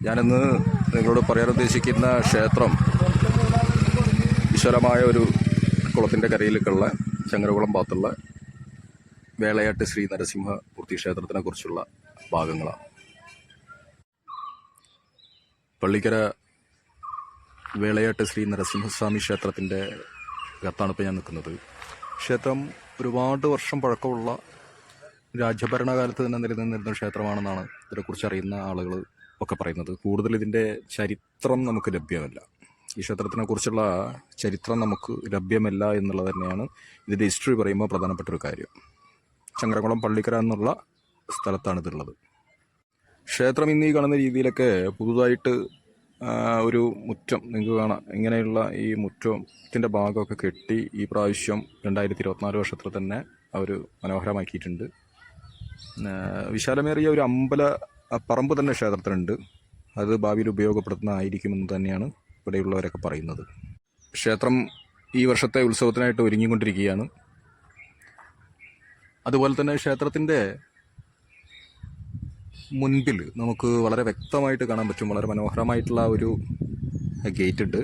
ഞാനിന്ന് നിങ്ങളോട് പറയാൻ ഉദ്ദേശിക്കുന്ന ക്ഷേത്രം വിശാലമായ ഒരു കുളത്തിന്റെ കരയിലേക്കുള്ള ചങ്ങരകുളം ഭാഗത്തുള്ള വേളയാട്ട് ശ്രീ നരസിംഹമൂർത്തി ക്ഷേത്രത്തിനെ കുറിച്ചുള്ള ഭാഗങ്ങളാണ്. പള്ളിക്കര വേളയാട്ട് ശ്രീ നരസിംഹസ്വാമി ക്ഷേത്രത്തിന്റെ അകത്താണ് ഇപ്പോൾ ഞാൻ നിൽക്കുന്നത്. ക്ഷേത്രം ഒരുപാട് വർഷം പഴക്കമുള്ള രാജ്യഭരണകാലത്ത് തന്നെ നിലനിന്നിരുന്ന ക്ഷേത്രമാണെന്നാണ് ഇതിനെക്കുറിച്ച് അറിയുന്ന ആളുകൾ ഒക്കെ പറയുന്നത്. കൂടുതൽ ഇതിന്റെ ചരിത്രം നമുക്ക് ലഭ്യമല്ല. ഈ ക്ഷേത്രത്തിനെ കുറിച്ചുള്ള ചരിത്രം നമുക്ക് ലഭ്യമല്ല എന്നുള്ളത് തന്നെയാണ് ഇതിന്റെ ഹിസ്റ്ററി പറയുമ്പോൾ പ്രധാനപ്പെട്ട ഒരു കാര്യം. ചങ്ങരകുളം പള്ളിക്കര എന്നുള്ള സ്ഥലത്താണ് ഇതുള്ളത്. ക്ഷേത്രം ഇന്ന് ഈ കാണുന്ന രീതിയിലൊക്കെ പുതുതായിട്ട് ഒരു മുറ്റം നിങ്ങൾക്ക് കാണാം. ഇങ്ങനെയുള്ള ഈ മുറ്റത്തിന്റെ ഭാഗമൊക്കെ കെട്ടി ഈ പ്രാവശ്യം രണ്ടായിരത്തി ഇരുപത്തിനാല് വർഷത്തിൽ തന്നെ അവർ മനോഹരമാക്കിയിട്ടുണ്ട്. വിശാലമേറിയ ഒരു അമ്പല ആ, പറമ്പ് തന്നെ ക്ഷേത്രത്തിനുണ്ട് അത് ഭാവിയിൽ ഉപയോഗപ്പെടുത്തുന്നതായിരിക്കുമെന്ന് തന്നെയാണ് ഇവിടെയുള്ളവരൊക്കെ പറയുന്നത്. ക്ഷേത്രം ഈ വർഷത്തെ ഉത്സവത്തിനായിട്ട് ഒരുങ്ങിക്കൊണ്ടിരിക്കുകയാണ്. അതുപോലെ തന്നെ ക്ഷേത്രത്തിന്റെ മുൻപിൽ നമുക്ക് വളരെ വ്യക്തമായിട്ട് കാണാൻ പറ്റും. വളരെ മനോഹരമായിട്ടുള്ള ഒരു ഗേറ്റ് ഉണ്ട്.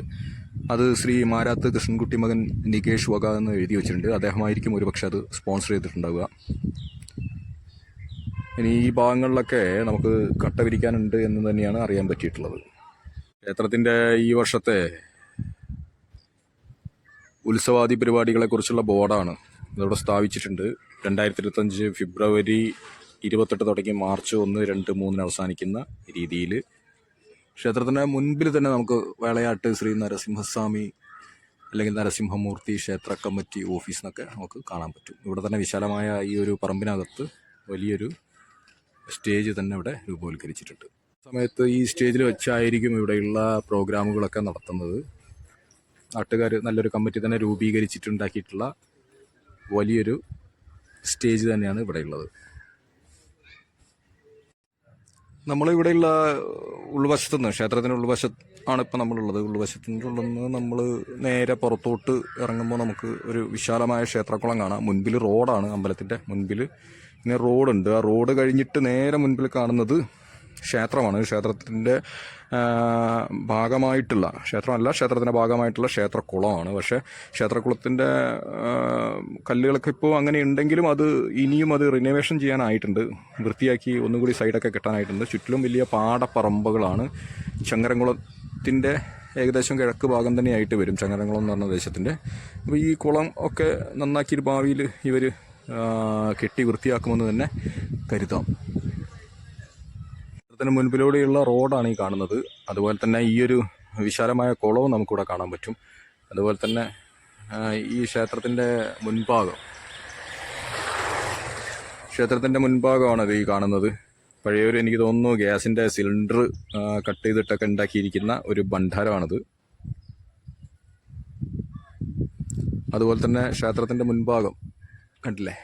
അത് ശ്രീ മാരാത്ത് കൃഷ്ണൻകുട്ടി മകൻ നികേഷ് വക എന്ന് എഴുതി വെച്ചിട്ടുണ്ട്. അദ്ദേഹമായിരിക്കും ഒരുപക്ഷെ അത് സ്പോൺസർ ചെയ്തിട്ടുണ്ടാവുക. ഇനി ഈ ഭാഗങ്ങളിലൊക്കെ നമുക്ക് കട്ട വിരിക്കാനുണ്ട് എന്ന് തന്നെയാണ് അറിയാൻ പറ്റിയിട്ടുള്ളത്. ക്ഷേത്രത്തിന്റെ ഈ വർഷത്തെ ഉത്സവാദി പരിപാടികളെക്കുറിച്ചുള്ള ബോർഡാണ് ഇതിവിടെ സ്ഥാപിച്ചിട്ടുണ്ട്. രണ്ടായിരത്തി ഇരുപത്തഞ്ച് ഫെബ്രുവരി ഇരുപത്തെട്ട് തുടങ്ങി മാർച്ച് ഒന്ന് രണ്ട് മൂന്നിന് അവസാനിക്കുന്ന രീതിയിൽ. ക്ഷേത്രത്തിന്റെ മുൻപിൽ തന്നെ നമുക്ക് വേളയാട്ട് ശ്രീ നരസിംഹസ്വാമി അല്ലെങ്കിൽ നരസിംഹമൂർത്തി ക്ഷേത്ര കമ്മിറ്റി ഓഫീസ് എന്നൊക്കെ നമുക്ക് കാണാൻ പറ്റും. ഇവിടെ തന്നെ വിശാലമായ ഈ ഒരു പറമ്പിനകത്ത് വലിയൊരു സ്റ്റേജ് തന്നെ ഇവിടെ രൂപവൽക്കരിച്ചിട്ടുണ്ട്. സമയത്ത് ഈ സ്റ്റേജിൽ വെച്ചായിരിക്കും ഇവിടെയുള്ള പ്രോഗ്രാമുകളൊക്കെ നടത്തുന്നത്. നാട്ടുകാർ നല്ലൊരു കമ്മിറ്റി തന്നെ രൂപീകരിച്ചിട്ടുണ്ടാക്കിയിട്ടുള്ള വലിയൊരു സ്റ്റേജ് തന്നെയാണ് ഇവിടെയുള്ളത്. നമ്മളിവിടെയുള്ള ഉൾവശത്തു നിന്ന് ക്ഷേത്രത്തിന്റെ ഉൾവശത്ത് ആണ് ഇപ്പം നമ്മളുള്ളത്. ഉൾവശത്തിന്റെ ഉള്ളിൽ നിന്ന് നമ്മൾ നേരെ പുറത്തോട്ട് ഇറങ്ങുമ്പോൾ നമുക്ക് ഒരു വിശാലമായ ക്ഷേത്രക്കുളം കാണാം. മുൻപിൽ റോഡാണ് അമ്പലത്തിന്റെ മുൻപിൽ പിന്നെ റോഡുണ്ട്. ആ റോഡ് കഴിഞ്ഞിട്ട് നേരെ മുൻപിൽ കാണുന്നത് ക്ഷേത്രമാണ്. ക്ഷേത്രത്തിന്റെ ഭാഗമായിട്ടുള്ള ക്ഷേത്രമല്ല ക്ഷേത്രത്തിന്റെ ഭാഗമായിട്ടുള്ള ക്ഷേത്രക്കുളമാണ് പക്ഷേ ക്ഷേത്രക്കുളത്തിന്റെ കല്ലുകളൊക്കെ ഇപ്പോൾ അങ്ങനെ ഉണ്ടെങ്കിലും അത് ഇനിയും അത് റിനോവേഷൻ ചെയ്യാനായിട്ടുണ്ട്. വൃത്തിയാക്കി ഒന്നുകൂടി സൈഡൊക്കെ കിട്ടാനായിട്ടുണ്ട്. ചുറ്റിലും വലിയ പാടപ്പറമ്പുകളാണ്. ചങ്ങരംകുളത്തിന്റെ ഏകദേശം കിഴക്ക് ഭാഗം തന്നെയായിട്ട് വരും ചങ്ങരംകുളം എന്ന് പറഞ്ഞ ദേശത്തിന്റെ അപ്പോൾ ഈ കുളം ഒക്കെ നന്നാക്കി ഭാവിയിൽ ഇവർ കെട്ടി വൃത്തിയാക്കുമെന്ന് തന്നെ കരുതാം. ക്ഷേത്രത്തിന് മുൻപിലൂടെയുള്ള റോഡാണ് ഈ കാണുന്നത്. അതുപോലെ തന്നെ ഈ ഒരു വിശാലമായ കുളവും നമുക്കിവിടെ കാണാൻ പറ്റും. അതുപോലെ തന്നെ ഈ ക്ഷേത്രത്തിന്റെ മുൻഭാഗം. ക്ഷേത്രത്തിന്റെ മുൻഭാഗമാണ് ഈ കാണുന്നത്. പഴയൊരു എനിക്ക് തോന്നുന്നു ഗ്യാസിന്റെ സിലിണ്ടർ കട്ട് ചെയ്തിട്ടൊക്കെ ഉണ്ടാക്കിയിരിക്കുന്ന ഒരു ഭണ്ഡാരമാണിത്. അതുപോലെ തന്നെ ക്ഷേത്രത്തിന്റെ മുൻഭാഗം. കണ്ടില്ലേ?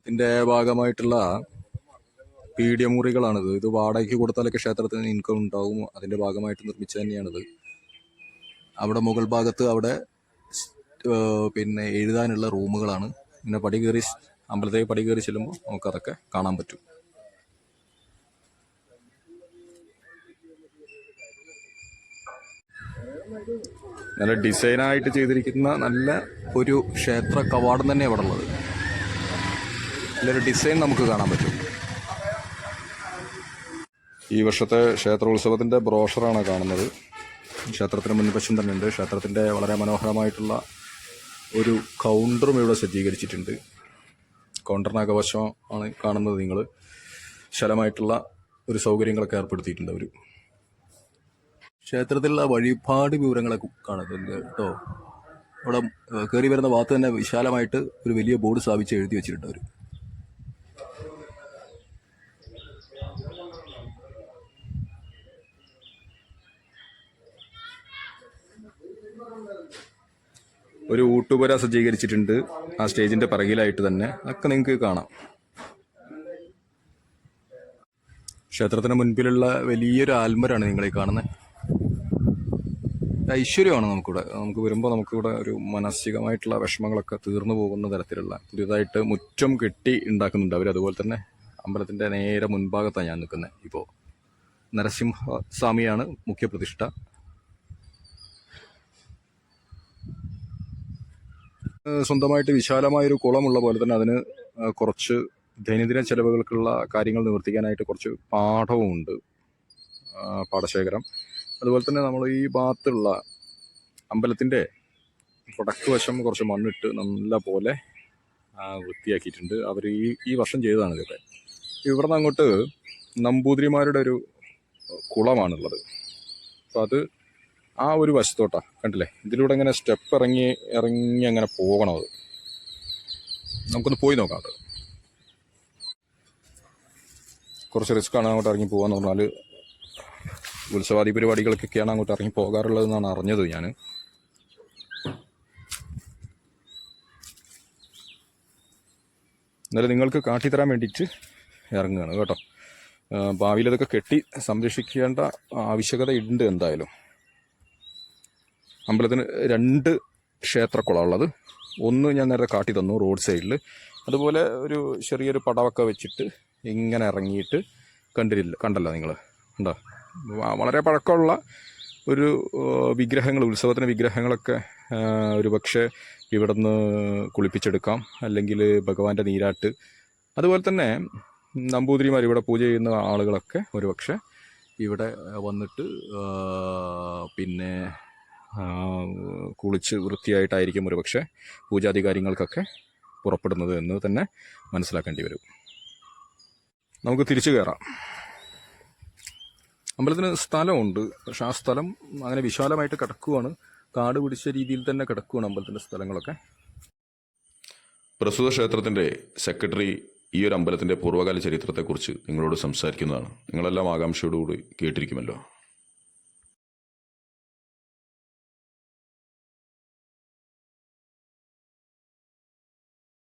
ഇതിന്റെ ഭാഗമായിട്ടുള്ള പീഡിയമുറികളാണിത്. ഇത് വാടകയ്ക്ക് കൊടുത്താലൊക്കെ ക്ഷേത്രത്തിന് ഇൻകം ഉണ്ടാവും. അതിന്റെ ഭാഗമായിട്ട് നിർമ്മിച്ചത് തന്നെയാണിത്. അവിടെ മുകൾ ഭാഗത്ത് അവിടെ പിന്നെ എഴുതാനുള്ള റൂമുകളാണ്. പിന്നെ പടി കയറി അമ്പലത്തേക്ക് പടി കയറി ചെല്ലുമ്പോൾ നമുക്കതൊക്കെ കാണാൻ പറ്റും. നല്ല ഡിസൈനായിട്ട് ചെയ്തിരിക്കുന്ന നല്ല ഒരു ക്ഷേത്ര കവാടം തന്നെ ഇവിടെ ഉള്ളത്. നല്ലൊരു ഡിസൈൻ നമുക്ക് കാണാൻ പറ്റും. ഈ വർഷത്തെ ക്ഷേത്രോത്സവത്തിന്റെ ബ്രോഷറാണ് കാണുന്നത്. ക്ഷേത്രത്തിന് മുൻവശം തന്നെ ഉണ്ട്. ക്ഷേത്രത്തിന്റെ വളരെ മനോഹരമായിട്ടുള്ള ഒരു കൗണ്ടറും ഇവിടെ സജ്ജീകരിച്ചിട്ടുണ്ട്. കൗണ്ടറിനക വശം ആണ് കാണുന്നത് നിങ്ങൾ ശലമായിട്ടുള്ള ഒരു സൗകര്യങ്ങളൊക്കെ ഏർപ്പെടുത്തിയിട്ടുണ്ട് അവർ ക്ഷേത്രത്തിലുള്ള വഴിപാട് വിവരങ്ങളൊക്കെ കാണുന്നുണ്ട് കേട്ടോ? അവിടെ കയറി വരുന്ന ഭാഗത്ത് തന്നെ വിശാലമായിട്ട് ഒരു വലിയ ബോർഡ് സ്ഥാപിച്ച് എഴുതി വെച്ചിട്ടുണ്ട് അവർ ഒരു ഊട്ടുപുര സജ്ജീകരിച്ചിട്ടുണ്ട്. ആ സ്റ്റേജിന്റെ പിറകിലായിട്ട് തന്നെ. അതൊക്കെ നിങ്ങൾക്ക് കാണാം. ക്ഷേത്രത്തിന് മുൻപിലുള്ള വലിയൊരു ആൽമരാണ് നിങ്ങളീ കാണുന്നത് ഐശ്വര്യമാണ് നമുക്കിവിടെ. നമുക്ക് വരുമ്പോൾ നമുക്കിവിടെ ഒരു മാനസികമായിട്ടുള്ള വിഷമങ്ങളൊക്കെ തീർന്നു പോകുന്ന തരത്തിലുള്ള പുതിയതായിട്ട് മുറ്റം കെട്ടി ഉണ്ടാക്കുന്നുണ്ട് അവർ അതുപോലെ തന്നെ അമ്പലത്തിന്റെ നേരെ മുൻഭാഗത്താണ് ഞാൻ നിൽക്കുന്നത് ഇപ്പോൾ നരസിംഹ സ്വാമിയാണ് മുഖ്യപ്രതിഷ്ഠ സ്വന്തമായിട്ട് വിശാലമായൊരു കുളമുള്ള പോലെ തന്നെ അതിന് കുറച്ച് ദൈനംദിന ചെലവുകൾക്കുള്ള കാര്യങ്ങൾ നിവർത്തിക്കാനായിട്ട് കുറച്ച് പാഠവുമുണ്ട് പാടശേഖരം. അതുപോലെ തന്നെ നമ്മൾ ഈ ഭാഗത്തുള്ള അമ്പലത്തിന്റെ വടക്ക് വശം കുറച്ച് മണ്ണിട്ട് നല്ല പോലെ വൃത്തിയാക്കിയിട്ടുണ്ട്. അവർ ഈ ഈ വർഷം ചെയ്തതാണ് ഇതൊക്കെ ഇവിടെ നിന്ന് അങ്ങോട്ട് നമ്പൂതിരിമാരുടെ ഒരു കുളമാണുള്ളത്. അപ്പോൾ അത് ആ ഒരു വശത്തോട്ടാണ് കണ്ടില്ലേ? ഇതിലൂടെ ഇങ്ങനെ സ്റ്റെപ്പ് ഇറങ്ങി ഇറങ്ങി അങ്ങനെ പോകണം അത്. നമുക്കൊന്ന് പോയി നോക്കാം അത്. കുറച്ച് റിസ്ക്കാണ് അങ്ങോട്ട് ഇറങ്ങി പോകാന്ന് പറഞ്ഞാൽ ഉത്സവാദി പരിപാടികൾക്കൊക്കെയാണ് അങ്ങോട്ട് ഇറങ്ങി പോകാറുള്ളതെന്നാണ് അറിഞ്ഞത് ഞാൻ. എന്നാലും നിങ്ങൾക്ക് കാട്ടിത്തരാൻ വേണ്ടിയിട്ട് ഇറങ്ങുകയാണ് കേട്ടോ. ഭാവിയിൽ ഇതൊക്കെ കെട്ടി സംരക്ഷിക്കേണ്ട ആവശ്യകത ഉണ്ട് എന്തായാലും. അമ്പലത്തിന് രണ്ട് ക്ഷേത്രക്കുളമുള്ളത് ഒന്ന് ഞാൻ നേരത്തെ കാട്ടി തന്നു റോഡ് സൈഡിൽ. അതുപോലെ ഒരു ചെറിയൊരു പടവൊക്കെ വെച്ചിട്ട് ഇങ്ങനെ ഇറങ്ങിയിട്ട് കണ്ടിരില്ല കണ്ടല്ലോ നിങ്ങൾ. ഉണ്ടോ വളരെ പഴക്കമുള്ള ഒരു വിഗ്രഹങ്ങൾ ഉത്സവത്തിന് വിഗ്രഹങ്ങളൊക്കെ ഒരു പക്ഷേ ഇവിടുന്ന് കുളിപ്പിച്ചെടുക്കാം. അല്ലെങ്കിൽ ഭഗവാന്റെ നീരാട്ട്. അതുപോലെ തന്നെ നമ്പൂതിരിമാർ ഇവിടെ പൂജ ചെയ്യുന്ന ആളുകളൊക്കെ ഒരു പക്ഷേ ഇവിടെ വന്നിട്ട് പിന്നെ കുളിച്ച് വൃത്തിയായിട്ടായിരിക്കും ഒരു പക്ഷേ പൂജാതി പുറപ്പെടുന്നത് എന്ന് തന്നെ മനസ്സിലാക്കേണ്ടി വരും. നമുക്ക് തിരിച്ചു കയറാം. അമ്പലത്തിന് സ്ഥലമുണ്ട്. പക്ഷെ ആ സ്ഥലം അങ്ങനെ വിശാലമായിട്ട് കിടക്കുവാണ്. കാട് പിടിച്ച രീതിയിൽ തന്നെ കിടക്കുവാണ് അമ്പലത്തിന്റെ സ്ഥലങ്ങളൊക്കെ. പ്രസ്തുത ക്ഷേത്രത്തിന്റെ സെക്രട്ടറി ഈ ഒരു അമ്പലത്തിന്റെ പൂർവകാല ചരിത്രത്തെക്കുറിച്ച് നിങ്ങളോട് സംസാരിക്കുന്നതാണ്. നിങ്ങളെല്ലാം ആകാംക്ഷയോടുകൂടി കേട്ടിരിക്കുമല്ലോ.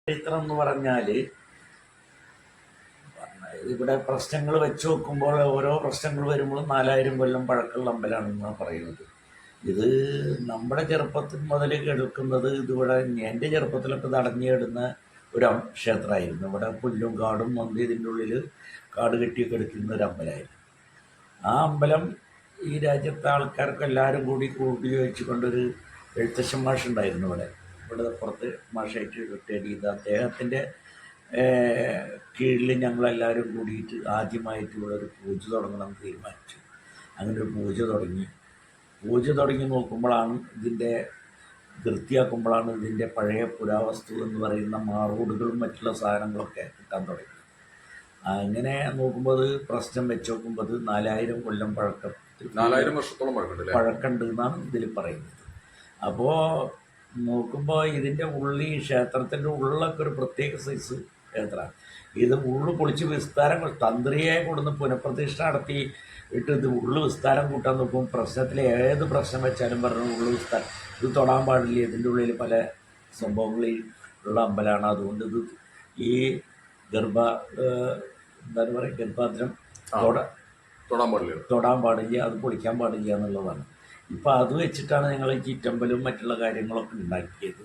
ചരിത്രം എന്ന് പറഞ്ഞാൽ ഇവിടെ പ്രശ്നങ്ങൾ വെച്ച് നോക്കുമ്പോൾ ഓരോ പ്രശ്നങ്ങൾ വരുമ്പോഴും നാലായിരം കൊല്ലം പഴക്കമുള്ള അമ്പലമാണെന്നാണ് പറയുന്നത്. ഇത് നമ്മുടെ ചെറുപ്പത്തിൽ മുതൽ കേൾക്കുന്നത് ഇതിവിടെ എന്റെ ചെറുപ്പത്തിലൊക്കെ തടഞ്ഞിടുന്ന ഒരു അം- ക്ഷേത്രമായിരുന്നു. ഇവിടെ പുല്ലും കാടും വന്ന് ഇതിന്റെ ഉള്ളിൽ കാട് കെട്ടിയൊക്കെ എടുക്കുന്ന ഒരു അമ്പലമായിരുന്നു. ആ അമ്പലം ഈ രാജ്യത്തെ ആൾക്കാർക്ക് എല്ലാവരും കൂടി കൂട്ടി വെച്ചുകൊണ്ടൊരു എഴുത്തച്ഛൻ മാഷ് ഉണ്ടായിരുന്നു ഇവിടെ. ഇവിടെ പുറത്ത് മാഷായിട്ട് റിട്ടയർ ചെയ്ത അദ്ദേഹത്തിന്റെ കീഴിൽ ഞങ്ങളെല്ലാവരും കൂടിയിട്ട് ആദ്യമായിട്ട് ഇവിടെ ഒരു പൂജ തുടങ്ങണം തീരുമാനിച്ചു. അങ്ങനെ ഒരു പൂജ തുടങ്ങി. പൂജ തുടങ്ങി നോക്കുമ്പോഴാണ് ഇതിന്റെ വൃത്തിയാക്കുമ്പോഴാണ് ഇതിന്റെ പഴയ പുരാവസ്തു എന്ന് പറയുന്ന മാറോടുകളും മറ്റുള്ള സാധനങ്ങളൊക്കെ കിട്ടാൻ തുടങ്ങി. അങ്ങനെ നോക്കുമ്പോൾ പ്രശ്നം വെച്ച് നോക്കുമ്പോൾ അത് നാലായിരം കൊല്ലം പഴക്കം നാലായിരം വർഷത്തോളം പഴക്കമുണ്ട് പഴക്കമുണ്ട് എന്നാണ് ഇതിൽ പറയുന്നത്. അപ്പോൾ നോക്കുമ്പോൾ ഇതിന്റെ ഉള്ളി ക്ഷേത്രത്തിന്റെ ഉള്ളിലൊക്കെ ഒരു പ്രത്യേക സൈസ് ക്ഷേത്രമാണ് ഇത് ഉള്ളു പൊളിച്ച് വിസ്താരം തന്ത്രിയെ കൊടുന്ന് പുനഃപ്രതിഷ്ഠ നടത്തി. ഇട്ട് ഇത് ഉള്ളു വിസ്താരം കൂട്ടാൻ നോക്കും. പ്രശ്നത്തിൽ ഏത് പ്രശ്നം വെച്ചാലും പറഞ്ഞു ഉള്ളു വിസ്താരം. ഇത് തൊടാൻ പാടില്ല. ഇതിന്റെ ഉള്ളിൽ പല സംഭവങ്ങളിൽ ഉള്ള അമ്പലമാണ് അതുകൊണ്ട് ഇത് ഈ ഗർഭ എന്താണ് പറയുക? ഗർഭാദ്രം തൊട തൊടാൻ പാടില്ല. തൊടാൻ പാടില്ല. അത് പൊളിക്കാൻ പാടില്ല എന്നുള്ളതാണ്. ഇപ്പം അത് വെച്ചിട്ടാണ് ഞങ്ങൾ ഈ ചിറ്റമ്പലും മറ്റുള്ള കാര്യങ്ങളൊക്കെ ഉണ്ടാക്കിയത്.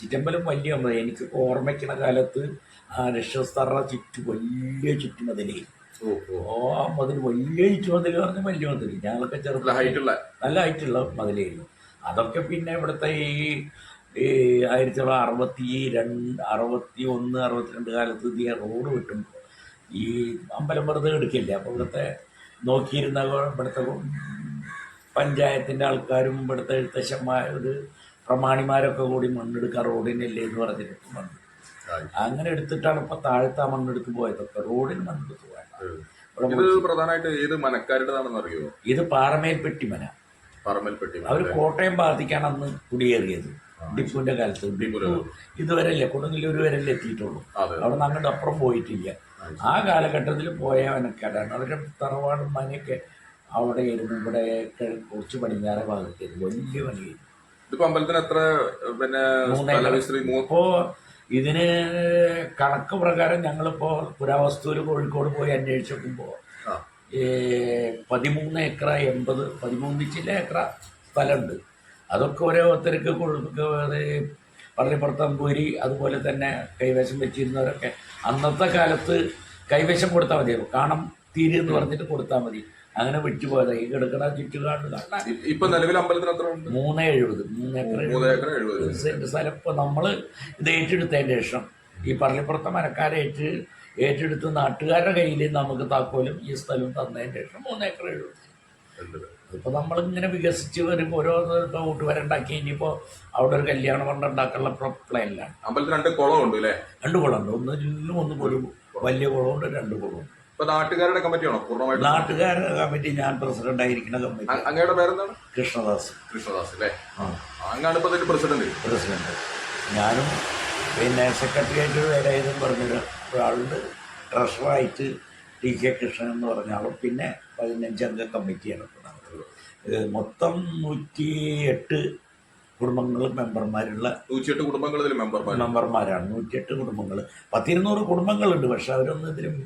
ചിറ്റമ്പലം വലിയ അമ്പലം. എനിക്ക് ഓർമ്മയ്ക്കുന്ന കാലത്ത് ആ രക്ഷസ്ഥറ ചുറ്റു വലിയ ചുറ്റുമതിലെ. ഓ ആ മതിൽ വലിയ ചുറ്റുമതിൽ പറഞ്ഞ വലിയ മതിൽ ഞങ്ങളൊക്കെ ചെറുപ്പം ഹൈറ്റുള്ള. നല്ല ഹൈറ്റുള്ള മതിലായിരുന്നു. അതൊക്കെ പിന്നെ ഇവിടുത്തെ ഈ ഈ ആയിരത്തി തൊള്ളായിരത്തി അറുപത്തി രണ്ട് അറുപത്തി ഒന്ന് അറുപത്തിരണ്ട് കാലത്ത് ഇതിയ ഈ റോഡ് കിട്ടും ഈ അമ്പലം വെറുതെ എടുക്കില്ലേ. അപ്പോൾ ഇവിടുത്തെ നോക്കിയിരുന്ന ഇവിടുത്തെ പഞ്ചായത്തിന്റെ ആൾക്കാരും ഇവിടുത്തെ എഴുത്തശ്ശന്മാർ ഒരു പ്രമാണിമാരൊക്കെ കൂടി മണ്ണെടുക്കാൻ റോഡിനല്ലേ എന്ന് പറഞ്ഞിട്ട് മണ്ണ് അങ്ങനെ എടുത്തിട്ടാണ് ഇപ്പൊ താഴത്തെ മണ്ണെടുത്ത് പോയതൊക്കെ റോഡിന് മണ്ണെടുത്ത് പോയത്. പ്രധാനമായിട്ട് ഏത് മനക്കാരുടേതാണെന്ന് അറിയോ ഇത് പാറമേൽപ്പെട്ടി മന. പാറമേൽപ്പെട്ടി അവർ കോട്ടയം ഭാഗത്തേക്കാണ് അന്ന് കുടിയേറിയത്. ടിപ്പുവിന്റെ കാലത്ത്. ടിപ്പു ഇതുവരെയല്ലേ കൊടുങ്ങല്ലൂർ വരെയല്ലേ എത്തിയിട്ടുള്ളൂ. അവിടെ നിന്ന് അങ്ങോട്ട് അപ്പുറം പോയിട്ടില്ല. ആ കാലഘട്ടത്തിൽ പോയ മനക്കാരാണ് അവരുടെ തറവാടും മനയൊക്കെ അവിടെ ഇരുന്ന് ഇവിടെ കുറച്ച് പടിഞ്ഞാറ ഭാഗത്തായിരുന്നു. വലിയ പണിയായിരുന്നു. ഇതിപ്പോ അമ്പലത്തിന് എത്ര പിന്നെ ഇതിന് കണക്ക് പ്രകാരം ഞങ്ങളിപ്പോൾ പുരാവസ്തുവിൽ കോഴിക്കോട് പോയി അന്വേഷിച്ച് നോക്കുമ്പോൾ. ഈ പതിമൂന്ന് ഏക്കർ എൺപത് പതിമൂന്ന് ചില ഏക്കർ സ്ഥലമുണ്ട് അതൊക്കെ ഓരോരുത്തർക്ക് പള്ളിപ്പുറത്ത് അമ്പൂരി അതുപോലെ തന്നെ കൈവശം വെച്ചിരുന്നവരൊക്കെ അന്നത്തെ കാലത്ത് കൈവശം കൊടുത്താൽ മതിയാവും കാണാം തീരെ എന്ന് പറഞ്ഞിട്ട് കൊടുത്താൽ മതി. അങ്ങനെ വിട്ടുപോയത് ഈ കിടക്കണ ചുറ്റുകാട് കാണാൻ ഇ- ഇപ്പൊ നിലവിൽ അമ്പലത്തിന് എത്ര ഉണ്ട്? മൂന്ന് എഴുപത് മൂന്ന് ഏക്കർ എഴുപത്. സെന്റ് സ്ഥലം ഇപ്പൊ നമ്മൾ ഇത് ഏറ്റെടുത്തതിന്റെ ശേഷം. ഈ പള്ളിപ്പുറത്തെ മരക്കാരേറ്റ് ഏറ്റെടുത്ത് നാട്ടുകാരുടെ കയ്യിൽ നമുക്ക് താക്കോലും ഈ സ്ഥലവും തന്നതിന് ശേഷം മൂന്ന് ഏക്കർ എഴുപത്. ഇപ്പോൾ നമ്മളിങ്ങനെ വികസിച്ച് വരുമ്പോൾ ഓരോ കൂട്ടുകാരുണ്ടാക്കി ഇനിയിപ്പോൾ അവിടെ ഒരു കല്യാണ പണ്ട് ഉണ്ടാക്കാനുള്ള പ്ലാനിലാണ് അമ്പലത്തിന് രണ്ട് കുളമുണ്ട് അല്ലേ രണ്ട് കുളമുണ്ട്. ഒന്ന് ചുല്ലും ഒന്ന് വലിയ കുളമുണ്ട് രണ്ട് കുളമുണ്ട്. നാട്ടുകാരുടെ കമ്മിറ്റിയാണോ പൂർണമായിട്ട് നാട്ടുകാരുടെ കമ്മിറ്റി ഞാൻ പ്രസിഡന്റ് ആയിരിക്കുന്ന കമ്മിറ്റി അങ്ങയുടെ പേരെന്താണ്? കൃഷ്ണദാസ്. കൃഷ്ണദാസ് അല്ലേ? അങ്ങാണ് ഇപ്പൊ പ്രസിഡന്റ് പ്രസിഡന്റ് ഞാനും പിന്നെ സെക്രട്ടറി ആയിട്ട് വേലായുധം പറഞ്ഞൊരു ഒരാളുണ്ട്. ട്രഷറായിട്ട് ടി കെ കൃഷ്ണൻ എന്ന് പറഞ്ഞ ആളും. പിന്നെ പതിനഞ്ചംഗ കമ്മിറ്റിയാണ് ഇപ്പോൾ നടത്തുന്നത് മൊത്തം നൂറ്റി എട്ട് കുടുംബങ്ങളും മെമ്പർമാരുള്ള നൂറ്റിയെട്ട് കുടുംബങ്ങളിൽ മെമ്പർമാർ മെമ്പർമാരാണ്. നൂറ്റിയെട്ട് കുടുംബങ്ങൾ പത്തിരുന്നൂറ് കുടുംബങ്ങളുണ്ട്. പക്ഷെ അവരൊന്നും ഇതിലും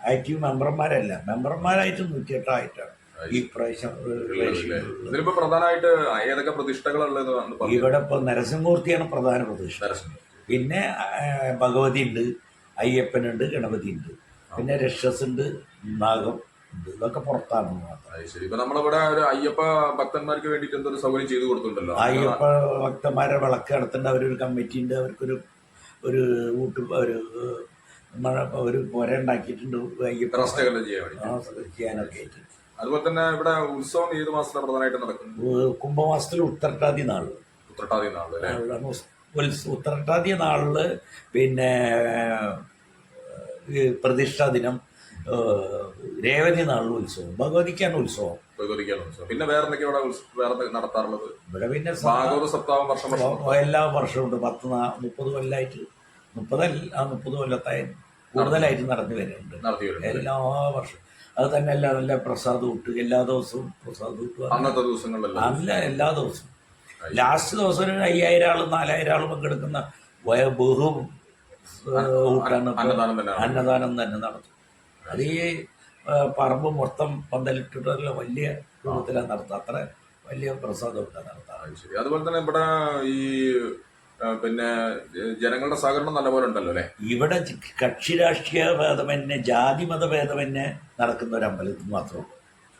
ആക്റ്റീവ് മെമ്പർമാരല്ല. മെമ്പർമാരായിട്ട് നൂറ്റിയെട്ടായിട്ടാണ് ഈ പ്രാവശ്യം ഇതിലിപ്പോ പ്രധാനമായിട്ട് ഏതൊക്കെ പ്രതിഷ്ഠകളുള്ളത് ഇവിടെ ഇപ്പൊ നരസിംഹമൂർത്തിയാണ് പ്രധാന പ്രതിഷ്ഠ. പിന്നെ ഭഗവതി ഉണ്ട് അയ്യപ്പനുണ്ട് ഗണപതി ഉണ്ട് പിന്നെ രക്ഷസ് ഉണ്ട് നാഗം ഉണ്ട്. ഇതൊക്കെ പുറത്താണ് നമ്മളിവിടെ ഒരു അയ്യപ്പ ഭക്തന്മാർക്ക് വേണ്ടിട്ട് എന്തൊരു സൗകര്യം ചെയ്തു കൊടുത്തിട്ടുണ്ടല്ലോ. അയ്യപ്പ ഭക്തന്മാരെ വിളക്ക് നടത്തേണ്ട അവരൊരു കമ്മിറ്റി ഉണ്ട് അവർക്കൊരു ഒരു ഊട്ട് ഒരു മഴ ഒരു പുര ഉണ്ടാക്കിയിട്ടുണ്ട് ചെയ്യാനൊക്കെ ആയിട്ട്. അതുപോലെ തന്നെ ഇവിടെ ഉത്സവം ഏത് മാസത്തിലാണ് പ്രധാനമായിട്ട് നടക്കുന്നത്? കുംഭമാസത്തിൽ ഉത്തരട്ടാതി നാൾ. ഉത്തരട്ടാതി നാൾ ഉത്തരട്ടാതി നാളിൽ പിന്നെ പ്രതിഷ്ഠാ ദിനം രേവതി നാളിൽ ഉത്സവം ഭഗവതിക്കാണ് ഉത്സവം. പിന്നെ വേറെ എന്തൊക്കെയാ ഇവിടെ വേറെ നടത്താറുള്ളത്? ഇവിടെ പിന്നെ എല്ലാ വർഷവും ഉണ്ട്. പത്ത് നാ- മുപ്പത് കൊല്ലമായിട്ട് മുപ്പതല്ല ആ മുപ്പത് കൊല്ലത്തായി കൂടുതലായിട്ട് നടന്നു വരുന്നുണ്ട്. എല്ലാ വർഷവും അത് തന്നെ അല്ല നല്ല പ്രസാദ് കൂട്ടുക എല്ലാ ദിവസവും പ്രസാദ് കൂട്ടുക അന്നത്തെ ദിവസങ്ങളിലെല്ലാം? അല്ല എല്ലാ ദിവസവും. ലാസ്റ്റ് ദിവസം ഒരു അയ്യായിരം ആൾ നാലായിരം ആൾ പങ്കെടുക്കുന്ന ബഹു ഊട്ടാണ് അന്നദാനം തന്നെ നടത്തും അത് ഈ പറമ്പ് മൊത്തം പന്തലിട്ടിട്ടുള്ള വലിയ രൂപത്തിലാണ് നടത്തുക. അത്ര വലിയ പ്രസാദം ഉണ്ട് നടത്താറ് അത് അതുപോലെ തന്നെ ഇവിടെ ഈ പിന്നെ ജനങ്ങളുടെ സഹകരണം നല്ലപോലെ ഉണ്ടല്ലോ അല്ലെ? ഇവിടെ കക്ഷി രാഷ്ട്രീയ ഭേദമന്യേ ജാതി മത ഭേദമന്യെ നടക്കുന്ന ഒരു അമ്പലത്തിൽ മാത്രമേ ഉള്ളൂ.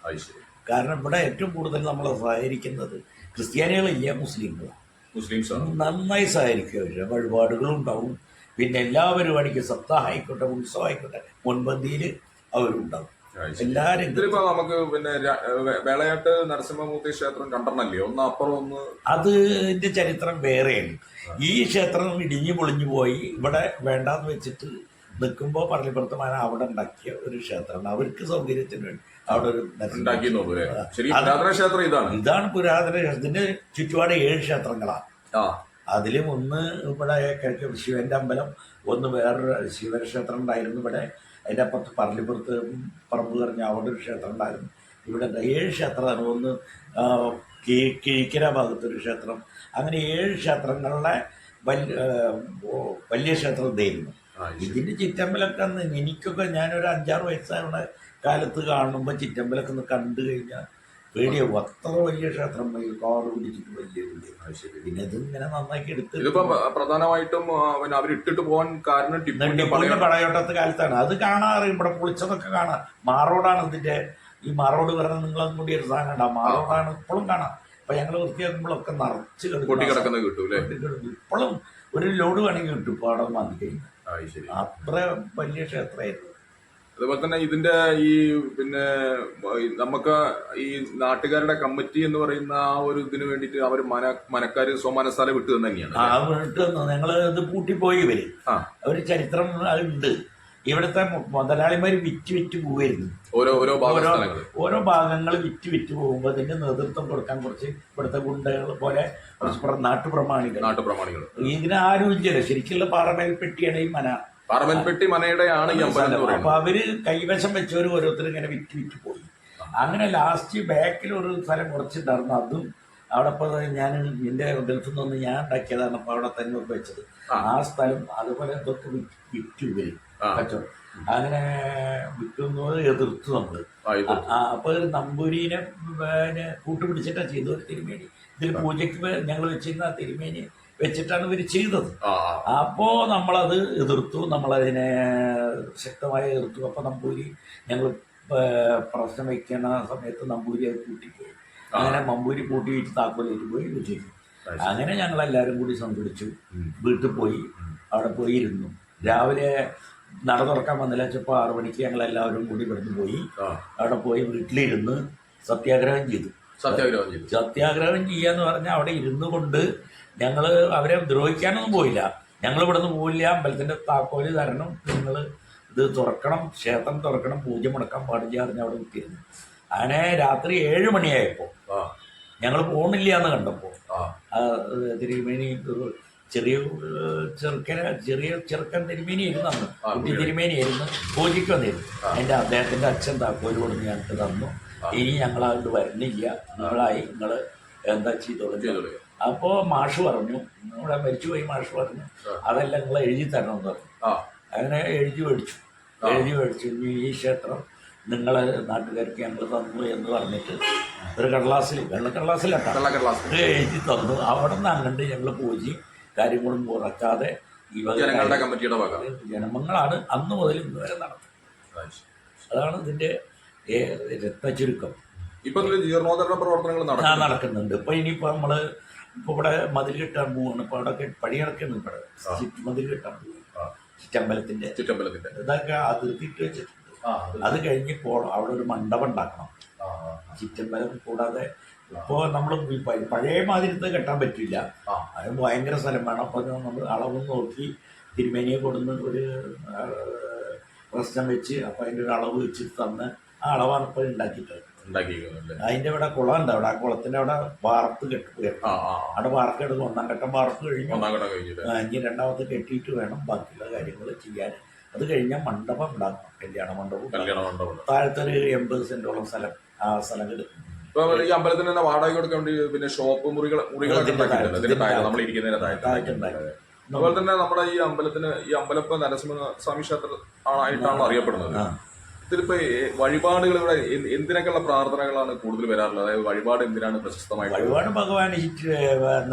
അത് ശരി. കാരണം ഇവിടെ ഏറ്റവും കൂടുതൽ നമ്മൾ സഹകരിക്കുന്നത് ക്രിസ്ത്യാനികളില്ല മുസ്ലിങ്ങളാണ് മുസ്ലിംസ് ആണ്. നന്നായി സഹകരിക്കും അവർ വഴിപാടുകളുണ്ടാവും പിന്നെ എല്ലാ പരിപാടിക്കും സപ്താഹമായിക്കോട്ടെ ആയിക്കോട്ടെ ഉത്സവം ആയിക്കോട്ടെ മുൻപന്തിയിൽ അവരുണ്ടാവും എല്ലാവരും ഇതിലിപ്പോ നമുക്ക് പിന്നെ വേളയാട്ട് നരസിംഹമൂർത്തി ക്ഷേത്രം രണ്ടെണ്ണല്ലേ ഒന്ന് അപ്പുറം ഒന്ന് അതിന്റെ ചരിത്രം വേറെയാണ്. ഈ ക്ഷേത്രം ഇടിഞ്ഞു പൊളിഞ്ഞു പോയി. ഇവിടെ വേണ്ടാന്ന് വെച്ചിട്ട് നിൽക്കുമ്പോൾ പള്ളിപ്പുറത്ത് മാന അവിടെ ഉണ്ടാക്കിയ ഒരു ക്ഷേത്രമാണ്. അവർക്ക് സൗകര്യത്തിന് വേണ്ടി അവിടെ ഒരു ക്ഷേത്രം ഇതാണ്. ഇതാണ് പുരാതന ക്ഷേത്രത്തിന്റെ ചുറ്റുപാട് ഏഴ് ക്ഷേത്രങ്ങളാണ്. അതിലും ഒന്ന് ഇവിടെ കിഴക്ക് ശിവന്റെ അമ്പലം ഒന്ന് വേറൊരു ശിവക്ഷേത്രം ഉണ്ടായിരുന്നു ഇവിടെ. അതിന്റെ അപ്പുറത്ത് പറലിപ്പുറത്ത് പറമ്പ് പറഞ്ഞ അവിടെ ഒരു ക്ഷേത്രം ഉണ്ടായിരുന്നു. ഇവിടെ. ഏഴ് ക്ഷേത്രമാണ്. ഒന്ന് കിഴിക്കര ഭാഗത്തൊരു ക്ഷേത്രം. അങ്ങനെ ഏഴ് ക്ഷേത്രങ്ങളുടെ വലിയ ക്ഷേത്രം ഇതായിരുന്നു ഇതിന്റെ ചിറ്റമ്പലൊക്കെ അന്ന് എനിക്കൊക്കെ ഞാനൊരു അഞ്ചാറ് വയസ്സായ കാലത്ത് കാണുമ്പോൾ ചിറ്റമ്പലൊക്കെ ഒന്ന് കണ്ടു കഴിഞ്ഞാൽ പേടിയാവും അത്ര വലിയ ക്ഷേത്രം കാട് പിടിച്ചിട്ട് വലിയ പിന്നെ ഇത് ഇങ്ങനെ നന്നാക്കി എടുത്ത് ഇതിപ്പോ പ്രധാനമായിട്ടും പിന്നെ അവരിട്ടിട്ട് പോകാൻ കാരണം ടിപ്പുവിന്റെ പടയോട്ടത്തെ കാലത്താണ്. അത് കാണാറ് ഇവിടെ പൊളിച്ചതൊക്കെ കാണാം. മാറോടാണ് ഇതിന്റെ ഈ മാറോട് പറഞ്ഞ നിങ്ങളും കൂടി ഒരു സാധനം ഉണ്ടാവും മാറോടാണ് ഇപ്പോഴും കാണാം. അപ്പൊ ഞങ്ങൾ വൃത്തിയാക്കുമ്പോഴൊക്കെ നിറച്ച് കിടക്കുന്നത് കിട്ടും ഇപ്പോഴും ഒരു ലോഡ് വേണമെങ്കിൽ കിട്ടും. ഇപ്പൊ അവിടെ മാറ്റി കഴിഞ്ഞാൽ അത്ര വലിയ ക്ഷേത്രമായിരുന്നു. അതുപോലെ തന്നെ ഇതിന്റെ ഈ പിന്നെ നമുക്ക് ഈ നാട്ടുകാരുടെ കമ്മിറ്റി എന്ന് പറയുന്ന ആ ഒരു ഇതിന് വേണ്ടിട്ട് അവർ മന മനക്കാര് സ്വമനസാല വിട്ടു തന്നെ തന്നെയാണ് ആ ഞങ്ങൾ ഇത് പൂട്ടിപ്പോയി ഇവർ. ഒരു ചരിത്രം ഉണ്ട്. ഇവിടുത്തെ മുതലാളിമാർ വിറ്റ് വിറ്റ് പോവായിരുന്നു. ഓരോ ഓരോ ഓരോ ഭാഗങ്ങൾ വിറ്റ് വിറ്റ് പോകുമ്പോൾ അതിന്റെ നേതൃത്വം കൊടുക്കാൻ കുറച്ച് ഇവിടുത്തെ ഗുണ്ടകൾ പോലെ കുറച്ച് പ്ര- നാട്ടുപ്രമാണികൾ. നാട്ടുപ്രമാണികൾ ഇതിനാരും ആരും ഇല്ല ശരിക്കുള്ള പാറമേൽപ്പെട്ടിയാണ് ഈ മന പാറമൽപ്പെട്ടി മനയുടെയാണ് ഈ അമ്പലം എന്ന് അപ്പൊ പറയുന്നത് അവർ കൈവശം വെച്ചവർ ഓരോരുത്തർ ഇങ്ങനെ വിറ്റ് വിറ്റ് പോയി. അങ്ങനെ ലാസ്റ്റ് ബാക്കിൽ ഒരു സ്ഥലം കുറച്ചിട്ടുണ്ടായിരുന്നു അതും അവിടെ ഇപ്പോൾ ഞാൻ എന്റെ ഗൾഫിൽ നിന്ന് ഞാൻ ഉണ്ടാക്കിയതാണ് അപ്പോൾ അവിടെ തന്നെ വെച്ചത്. ആ. ആ സ്ഥലം അതുപോലെ ഇതൊക്കെ വിറ്റ് വിറ്റു ഇവർ ആ. കച്ചവടം അങ്ങനെ വിൽക്കുന്നത് എതിർത്തു നമ്മൾ ആ, ഇത് അപ്പോൾ ഒരു നമ്പൂരിനെ പിന്നെ കൂട്ടുപിടിച്ചിട്ടാണ് ചെയ്തു ഒരു തിരുമേനി. ഇതിൽ പൂജയ്ക്ക് ഞങ്ങൾ വെച്ചിരുന്ന ആ തിരുമേനി വെച്ചിട്ടാണ് ഇവർ ചെയ്തത്. അപ്പോ അപ്പോൾ നമ്മളത് എതിർത്തു. നമ്മളതിനെ ശക്തമായി എതിർത്തു. അപ്പോൾ നമ്പൂരി ഞങ്ങൾ പ്രശ്നം വയ്ക്കുന്ന സമയത്ത് നമ്പൂരി അത് കൂട്ടിപ്പോയി അങ്ങനെ മമ്പൂരി കൂട്ടിയിട്ട് താക്കോലേറ്റ് പോയി വിജയിച്ചു അങ്ങനെ ഞങ്ങൾ എല്ലാവരും കൂടി സംഘടിച്ചു. വീട്ടിൽ പോയി. അവിടെ പോയി ഇരുന്നു രാവിലെ നട തുറക്കാൻ വന്നില്ല. ചിലപ്പോൾ ആറു മണിക്ക് ഞങ്ങൾ എല്ലാവരും കൂടി ഇവിടുന്ന് പോയി. അവിടെ പോയി വീട്ടിലിരുന്ന് സത്യാഗ്രഹം ചെയ്തു. സത്യാഗ്രഹം ചെയ്തു. സത്യാഗ്രഹം ചെയ്യാന്ന് പറഞ്ഞാൽ അവിടെ ഇരുന്നു കൊണ്ട് ഞങ്ങൾ അവരെ ദ്രോഹിക്കാനൊന്നും പോയില്ല. ഞങ്ങൾ ഇവിടുന്ന് പോയില്ല അമ്പലത്തിന്റെ താക്കോൽ തരണം. നിങ്ങൾ ഇത് തുറക്കണം. ക്ഷേത്രം തുറക്കണം. പൂജ മുടക്കാൻ പാടില്ല അറിഞ്ഞ് അവിടെ കുത്തിയിരുന്നു അങ്ങനെ രാത്രി ഏഴ് മണിയായപ്പോൾ ഞങ്ങൾ പോണില്ല എന്ന് കണ്ടപ്പോൾ തിരുമേനി ഒരു ചെറിയ ചെറുക്കന ചെറിയ ചെറുക്കൻ തിരുമേനി ഇരുന്നു തന്നു കുട്ടി തിരുമേനി ആയിരുന്നു പൂജയ്ക്ക് വന്നിരുന്നു. അതിന്റെ അദ്ദേഹത്തിന്റെ അച്ഛൻ താക്കോൽ കൊടുത്ത് ഞങ്ങൾക്ക് തന്നു. ഇനി ഞങ്ങൾ അങ്ങോട്ട് വരുന്നില്ല. നിങ്ങളായി നിങ്ങൾ എന്താ ചെയ്തോളൂ. അപ്പോ അപ്പോൾ മാഷ് പറഞ്ഞു ഇവിടെ മരിച്ചുപോയി മാഷ് പറഞ്ഞു. അതെല്ലാം നിങ്ങൾ എഴുതി തരണം എന്ന് പറഞ്ഞു. അങ്ങനെ എഴുതി മേടിച്ചു. എഴുതി മേടിച്ചു. ഈ ക്ഷേത്രം നിങ്ങളെ നാട്ടുകാർക്ക് ഞങ്ങൾ തന്നു എന്ന് പറഞ്ഞിട്ട് ഒരു കടലാസിൽ വെള്ളക്കടലാസിലാണ് എഴുതി തന്നു. അവിടെ നിന്ന് അങ്ങോട്ട് ഞങ്ങൾ പൂജയും കാര്യങ്ങളും കുറക്കാതെ ഈ ജനങ്ങളുടെ കമ്മിറ്റിയുടെ ജനമങ്ങളാണ് അന്ന് മുതൽ ഇന്ന് വരെ നടത്തുന്നത്. അതാണ് ഇതിന്റെ രത്നചുരുക്കം ഇപ്പൊ ജീർണോദരണ ജീർണോദ്ധരണ പ്രവർത്തനങ്ങൾ നടക്കുന്നുണ്ട്. ഇപ്പൊ ഇനിയിപ്പോ നമ്മൾ ഇപ്പൊ ഇവിടെ മതിൽ കെട്ടാൻ പോവാണ്. ഇപ്പൊ അവിടെ കെ- പണി നടക്കുന്നു ഇവിടെ മതിൽ കെട്ടാൻ പോവാണ്. ചിറ്റമ്പലത്തിന്റെ. ചുറ്റമ്പലത്തിന്റെ. ഇതൊക്കെ അതിർത്തിട്ട് വെച്ചിട്ടുണ്ട്. അത് കഴിഞ്ഞ് അവിടെ ഒരു മണ്ഡപം ഉണ്ടാക്കണം. ചുറ്റമ്പലം കൂടാതെ ഇപ്പോ നമ്മൾ പഴയ മാതിരത്തെ കെട്ടാൻ പറ്റില്ല. അത് ഭയങ്കര സ്ഥലം വേണം. അപ്പൊ നമ്മൾ അളവ് നോക്കി തിരുമേനിയെ കൊടുന്ന് ഒരു പ്രശ്നം വെച്ച് അപ്പൊ അതിന്റെ ഒരു അളവ് വെച്ചിട്ട് തന്ന് ആ അളവാണ് ഇപ്പോൾ ഉണ്ടാക്കിയിട്ടുള്ളത് അതിന്റെ കുളം ഉണ്ട് അവിടെ ആ കുളത്തിന്റെ അവിടെ വാർത്ത് കെട്ടുക അവിടെ വാർപ്പ് എടുത്ത് ഒന്നാം ഘട്ടം വാർത്ത് കഴിഞ്ഞു. ഇനി രണ്ടാമത്തെ കെട്ടിയിട്ട് വേണം ബാക്കിയുള്ള കാര്യങ്ങൾ ചെയ്യാൻ. അത് കഴിഞ്ഞാൽ മണ്ഡപം ഉണ്ടാക്കും കല്യാണ മണ്ഡപം. കല്യാണ മണ്ഡപം താഴത്തെ ഒരു എൺപത് സെന്റോളം സ്ഥലം. ആ സ്ഥലം എടുക്കും ഈ അമ്പലത്തിന് തന്നെ വാടക കൊടുക്കാൻ വേണ്ടി പിന്നെ ഷോപ്പ് മുറികൾ മുറികളൊക്കെ നമ്മൾ താഴെ അതുപോലെ തന്നെ നമ്മുടെ ഈ അമ്പലത്തിന് ഈ അമ്പലപ്പ നരസിംഹ സ്വാമി ക്ഷേത്രം ആയിട്ടാണ് അറിയപ്പെടുന്നത്. ഇതിലിപ്പോ വഴിപാടുകൾ ഇവിടെ എന്തിനൊക്കെയുള്ള പ്രാർത്ഥനകളാണ് കൂടുതൽ വരാറുള്ളത്? അതായത് വഴിപാട് എന്തിനാണ് പ്രശസ്തമായിട്ട് വഴിപാട് ഭഗവാന്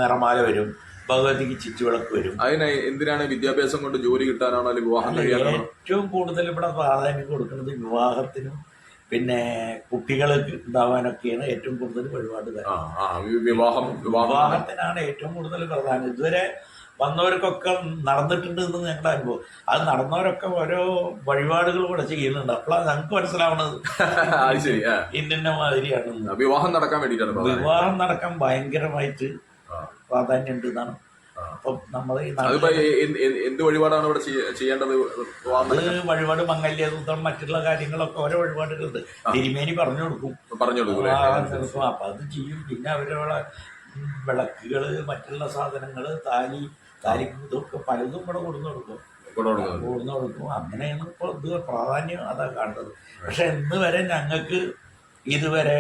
നിറമാല വരും. ഭഗവതിക്ക് ചുറ്റുവിളക്ക് വരും. അതിന് എന്തിനാണ് വിദ്യാഭ്യാസം കൊണ്ട് ജോലി കിട്ടാനാണോ അല്ലെങ്കിൽ വിവാഹം കഴിയാനോ ഏറ്റവും കൂടുതൽ ഇവിടെ പ്രാധാന്യം കൊടുക്കുന്നത് വിവാഹത്തിനും പിന്നെ കുട്ടികൾക്ക് ഉണ്ടാവാനൊക്കെയാണ് ഏറ്റവും കൂടുതൽ വഴിപാട് വിവാഹം വിവാഹത്തിനാണ് ഏറ്റവും കൂടുതൽ പ്രധാനം ഇതുവരെ വന്നവർക്കൊക്കെ നടന്നിട്ടുണ്ട് എന്ന് ഞങ്ങളുടെ അനുഭവം. അത് നടന്നവരൊക്കെ ഓരോ വഴിപാടുകൾ കൂടെ ചെയ്യുന്നുണ്ട്. അപ്പോഴാണ് ഞങ്ങൾക്ക് ആ. ഇന്ന മാതിരിയാണെന്ന് വിവാഹം നടക്കാൻ വേണ്ടിയിട്ടാണ് വിവാഹം നടക്കാൻ ഭയങ്കരമായിട്ട്. പ്രാധാന്യം ഉണ്ട് എന്നാണ്. അപ്പം നമ്മൾ എന്ത് വഴിപാടാണ് ഇവിടെ ചെയ്യ- ചെയ്യേണ്ടത്? വഴിപാട് മംഗല്യസൂത്രം മറ്റുള്ള കാര്യങ്ങളൊക്കെ ഓരോ വഴിപാടുകളുണ്ട്. തിരുമേനി പറഞ്ഞു കൊടുക്കും. പറഞ്ഞു കൊടുക്കും അപ്പൊ അത് ചെയ്യും. പിന്നെ അവരുടെ വിളക്കുകൾ മറ്റുള്ള സാധനങ്ങൾ താലി താലി ഇതൊക്കെ പലതും ഇവിടെ കൊടുന്നു കൊടുക്കും. കൊടുന്നു കൊടുക്കും. അങ്ങനെയാണ് ഇപ്പോൾ ഇത് പ്രാധാന്യം അതാ കാണുന്നത് പക്ഷെ ഇന്ന് വരെ ഞങ്ങൾക്ക് ഇതുവരെ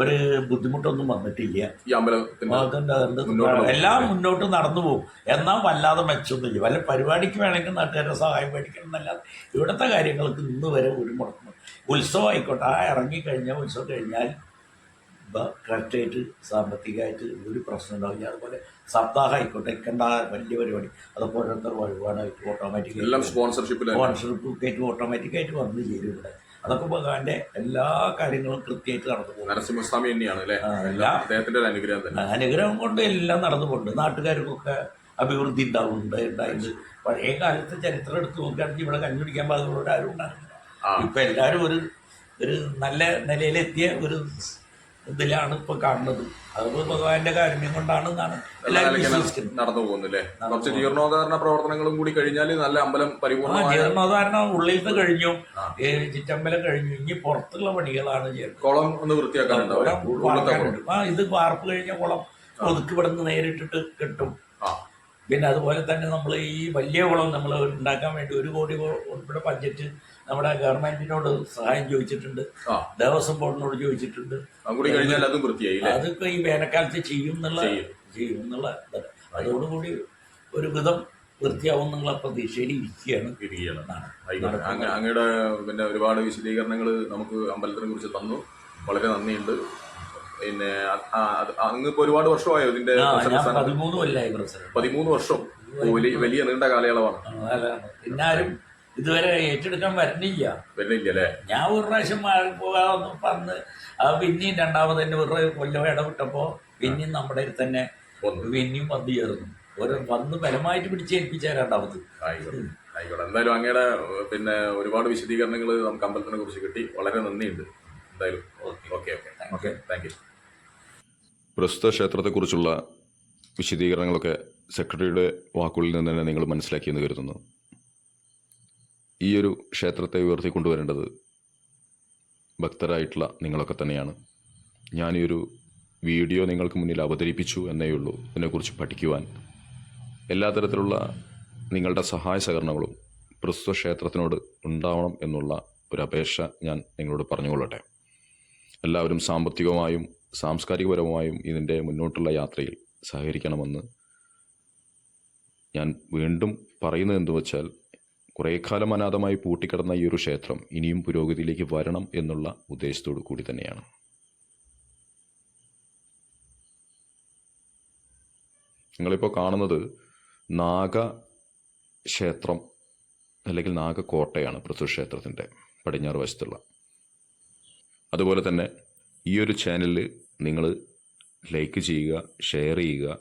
ഒരു ബുദ്ധിമുട്ടൊന്നും വന്നിട്ടില്ല. എല്ലാം മുന്നോട്ട് നടന്നു പോകും. എന്നാൽ വല്ലാതെ മെച്ചൊന്നുമില്ല വല്ല പരിപാടിക്ക് വേണമെങ്കിൽ നാട്ടുകാരുടെ സഹായം മേടിക്കണം എന്നല്ലാതെ ഇവിടുത്തെ കാര്യങ്ങൾക്ക് ഇന്ന് വരെ ഒരു മുടക്കം ഉത്സവം ആയിക്കോട്ടെ. ആ ഇറങ്ങിക്കഴിഞ്ഞാൽ ഉത്സവം കഴിഞ്ഞാൽ കറക്റ്റായിട്ട് സാമ്പത്തികമായിട്ട് ഒരു പ്രശ്നം ഉണ്ടാവില്ല. അതുപോലെ സപ്താഹം ആയിക്കോട്ടെ കണ്ട വലിയ പരിപാടി. അതൊക്കെ ഓരോരുത്തർ വഴിപാടായിട്ട് എല്ലാം ഓട്ടോമാറ്റിക്കായിട്ട് സ്പോൺസർഷിപ്പിൽ സ്പോൺസർഷിപ്പ് ആയിട്ട് ഓട്ടോമാറ്റിക്കായിട്ട് വന്ന് ചേരും ഇവിടെ. അതൊക്കെ ഭഗവാന്റെ എല്ലാ കാര്യങ്ങളും കൃത്യമായിട്ട് നടന്നു പോകും. നരസിംഹസ്വാമി തന്നെയാണ് അല്ലെ? എല്ലാം അദ്ദേഹത്തിന്റെ അനുഗ്രഹം തന്നെ. അനുഗ്രഹം കൊണ്ട് എല്ലാം നടന്നു പോകുന്നുണ്ട്. നാട്ടുകാർക്കൊക്കെ അഭിവൃദ്ധി ഉണ്ടാവുന്നുണ്ട് ഉണ്ടായത് പഴയ കാലത്തെ ചരിത്രം എടുത്ത് നോക്കുകയാണെങ്കിൽ ഇവിടെ കഞ്ഞി കുടിക്കാൻ പാകമുള്ളവർ ആരും ഉണ്ടാകുന്നില്ല ആ. ഇപ്പൊ എല്ലാവരും ഒരു ഒരു നല്ല നിലയിലെത്തിയ ഒരു ഇതിലാണ് ഇപ്പൊ കാണുന്നത്. അതിപ്പോ ഭഗവാന്റെ കാരുണ്യം കൊണ്ടാണ് എന്നാണ് എല്ലാവരും ഇങ്ങനെ വിശ്വസിക്കുന്നത്. നടന്നു പോകുന്നില്ലേ? കുറച്ച് ജീർണോദ്ധാരണ പ്രവർത്തനങ്ങളും കൂടി കഴിഞ്ഞാൽ നല്ല അമ്പലം പരിപൂർണ ജീർണോദ്ധാരണ ഉള്ളിൽ നിന്ന് കഴിഞ്ഞു. ചിറ്റമ്പലം കഴിഞ്ഞു. ഇനി പുറത്തുള്ള പണികളാണ് ചെയ്യുന്നത്. കുളം ഒന്ന്. ആ ഇത് വാർപ്പ് കഴിഞ്ഞ കുളം ഒതുക്കി ഇവിടെ നിന്ന് നേരിട്ടിട്ട് കെട്ടും. പിന്നെ അതുപോലെ തന്നെ നമ്മൾ ഈ വലിയ കുളം നമ്മൾ ഉണ്ടാക്കാൻ വേണ്ടി ഒരു കോടി ഉൾപ്പെടെ ബഡ്ജറ്റ് നമ്മുടെ ഗവൺമെന്റിനോട് സഹായം ചോദിച്ചിട്ടുണ്ട്. ദേവസ്വം ബോർഡിനോട് ചോദിച്ചിട്ടുണ്ട്. അതൊക്കെ ഈ വേനൽക്കാലത്ത് ചെയ്യും എന്നുള്ള ചെയ്യും. എന്നുള്ള അതോടുകൂടി ഒരു വിധം വൃത്തിയാവും എന്നുള്ള പ്രതീക്ഷയിൽ ഇരിക്കുകയാണ്. അങ്ങയുടെ പിന്നെ ഒരുപാട് വിശദീകരണങ്ങൾ നമുക്ക് അമ്പലത്തിനെ കുറിച്ച് തന്നു. വളരെ നന്ദിയുണ്ട്. പിന്നെ അ- ആ, അത് അങ്ങ് ഇപ്പൊ ഒരുപാട് വർഷമായോ ഇതിന്റെ പതിമൂന്ന് കൊല്ലായി പ്രസിഡന്റ് പതിമൂന്ന് വർഷം. വലിയ വലിയ നീണ്ട കാലയളവാണ്. പിന്നാരും ഇതുവരെ ഏറ്റെടുക്കാൻ വരണില്ല വരണില്ല അല്ലേ ഞാൻ ഒരു പ്രാവശ്യം മാറി പോകാമെന്ന് പറഞ്ഞ് അത് പിന്നെയും രണ്ടാമത് തന്നെ ഒരു കൊല്ലം ഇടപെട്ടപ്പോ പിന്നെയും നമ്മുടെ തന്നെ പിന്നെയും വന്ന് ചേർന്നു. ഒരു വന്ന് ബലമായിട്ട് പിടിച്ചേൽപ്പിച്ച രണ്ടാമത്. ആയിക്കോട്ടെ. എന്തായാലും അങ്ങയുടെ പിന്നെ ഒരുപാട് വിശദീകരണങ്ങൾ നമുക്ക് അമ്പലത്തിനെ കുറിച്ച് കിട്ടി. വളരെ നന്ദിയുണ്ട്. എന്തായാലും okay. Okay okay. Thank you പ്രസ്തുത ക്ഷേത്രത്തെക്കുറിച്ചുള്ള വിശദീകരണങ്ങളൊക്കെ സെക്രട്ടറിയുടെ വാക്കുകളിൽ നിന്ന് തന്നെ നിങ്ങൾ മനസ്സിലാക്കിയെന്ന് കരുതുന്നു. ഈ ഒരു ക്ഷേത്രത്തെ ഉയർത്തിക്കൊണ്ടുവരേണ്ടത് ഭക്തരായിട്ടുള്ള നിങ്ങളൊക്കെ തന്നെയാണ്. ഞാൻ ഈ ഒരു വീഡിയോ നിങ്ങൾക്ക് മുന്നിൽ അവതരിപ്പിച്ചു എന്നേ ഉള്ളൂ ഇതിനെക്കുറിച്ച് പഠിക്കുവാൻ. എല്ലാ തരത്തിലുള്ള നിങ്ങളുടെ സഹായ സഹകരണങ്ങളും പ്രസ്തുത ക്ഷേത്രത്തിനോട് ഉണ്ടാവണം എന്നുള്ള ഒരു അപേക്ഷ ഞാൻ നിങ്ങളോട് പറഞ്ഞുകൊള്ളട്ടെ. എല്ലാവരും സാമ്പത്തികമായും സാംസ്കാരികപരമായും ഇതിന്റെ മുന്നോട്ടുള്ള യാത്രയിൽ സഹകരിക്കണമെന്ന് ഞാൻ വീണ്ടും പറയുന്നത് എന്തു വച്ചാൽ കുറേ കാലം അനാഥമായി പൂട്ടിക്കിടന്ന ഈ ഒരു ക്ഷേത്രം ഇനിയും പുരോഗതിയിലേക്ക് വരണം എന്നുള്ള ഉദ്ദേശത്തോടു കൂടി തന്നെയാണ്. നിങ്ങളിപ്പോൾ കാണുന്നത് നാഗ ക്ഷേത്രം അല്ലെങ്കിൽ നാഗക്കോട്ടയാണ് പൃഥ്വി ക്ഷേത്രത്തിന്റെ പടിഞ്ഞാറ് വശത്തുള്ള. അതുപോലെ തന്നെ ഈ ഒരു ചാനലിൽ നിങ്ങൾ ലൈക്ക് ചെയ്യുക ഷെയർ ചെയ്യുക.